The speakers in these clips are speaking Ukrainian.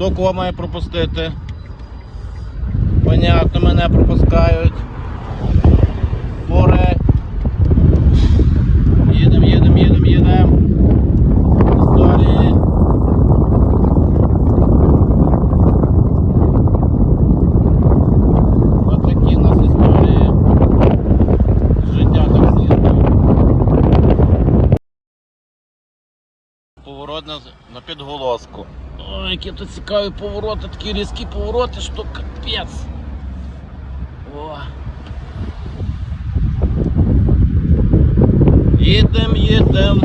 Хто кого має пропустити? Понятно, мене пропускають. Море. Їдем, їдем, їдем, їдем. Історії. Ось такі нас історії. Життя таксиста. Поворот на підголоску. Ой, які тут цікаві повороти, такі різкі повороти, що капець. О. Їдем, їдем.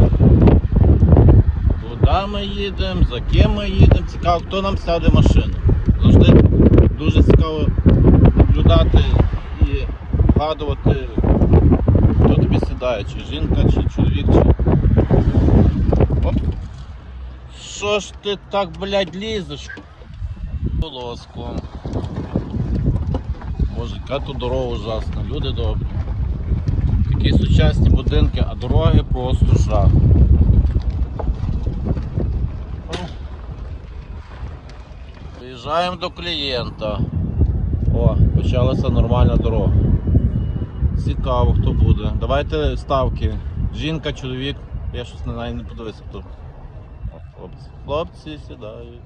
Куди ми їдемо, за ким ми їдемо, цікаво, хто нам сяде машину. Завжди дуже цікаво наблюдати і вгадувати, хто тобі сідає, чи жінка, чи чоловік, чи. Що ж ти так, блядь, лізеш? Полоском. Боже, яка тут дорога ужасна, люди добрі. Такі сучасні будинки, а дороги просто жах. Приїжджаємо до клієнта. О, почалася нормальна дорога. Цікаво, хто буде. Давайте ставки. Жінка, чоловік. Я щось на неї не подивився. Хлопці. Хлопці сідають.